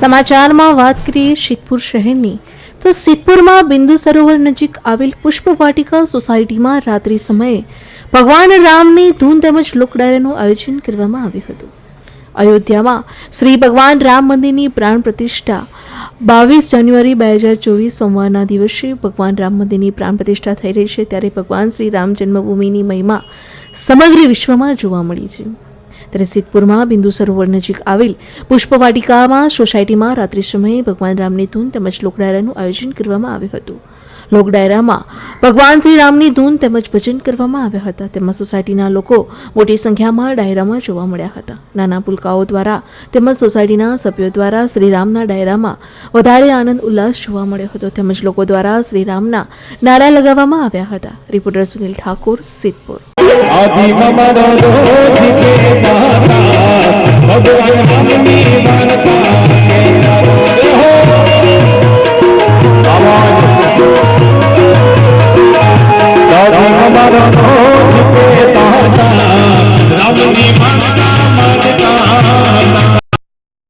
સમાચારમાં વાત કરીએ સિદ્ધપુર શહેરની. તો સિદ્ધપુરમાં બિંદુ સરોવર નજીક આવેલ પુષ્પ વાટિકા સોસાયટીમાં રાત્રિ સમયે ભગવાન રામની ધૂન તેમજ લોકડાયરાનું આયોજન કરવામાં આવ્યું હતું. અયોધ્યામાં શ્રી ભગવાન રામ મંદિરની પ્રાણ પ્રતિષ્ઠા બાવીસ જાન્યુઆરી બે હજાર ચોવીસ સોમવારના દિવસે ભગવાન રામ મંદિરની પ્રાણ પ્રતિષ્ઠા થઈ રહી છે, ત્યારે ભગવાન શ્રી રામ જન્મભૂમિની મહિમા સમગ્ર વિશ્વમાં જોવા મળી છે. ત્યારે બિંદુ સરોવર નજીક આવેલ પુષ્પવાટિકામાં સોસાયટીમાં રાત્રિ સમયે ભગવાન રામની ધૂન તેમજ લોકડાયરાનું આયોજન કરવામાં આવ્યું હતું. લોકડાયરામાં ભગવાન શ્રી રામની ધૂન તેમજ ભજન કરવામાં આવ્યા હતા. તેમાં સોસાયટીના લોકો મોટી સંખ્યામાં ડાયરામાં જોવા મળ્યા હતા. નાના પુલકાઓ દ્વારા તેમજ સોસાયટીના સભ્યો દ્વારા શ્રીરામના ડાયરામાં વધારે આનંદ ઉલ્લાસ જોવા મળ્યો હતો. તેમજ લોકો દ્વારા શ્રીરામના નારા લગાવવામાં આવ્યા હતા. રિપોર્ટર સુનિલ ઠાકોર, સિદ્ધપુર. आदि ममर रोज के दाता भगवान हम भी मानता आवाज दादी हमारा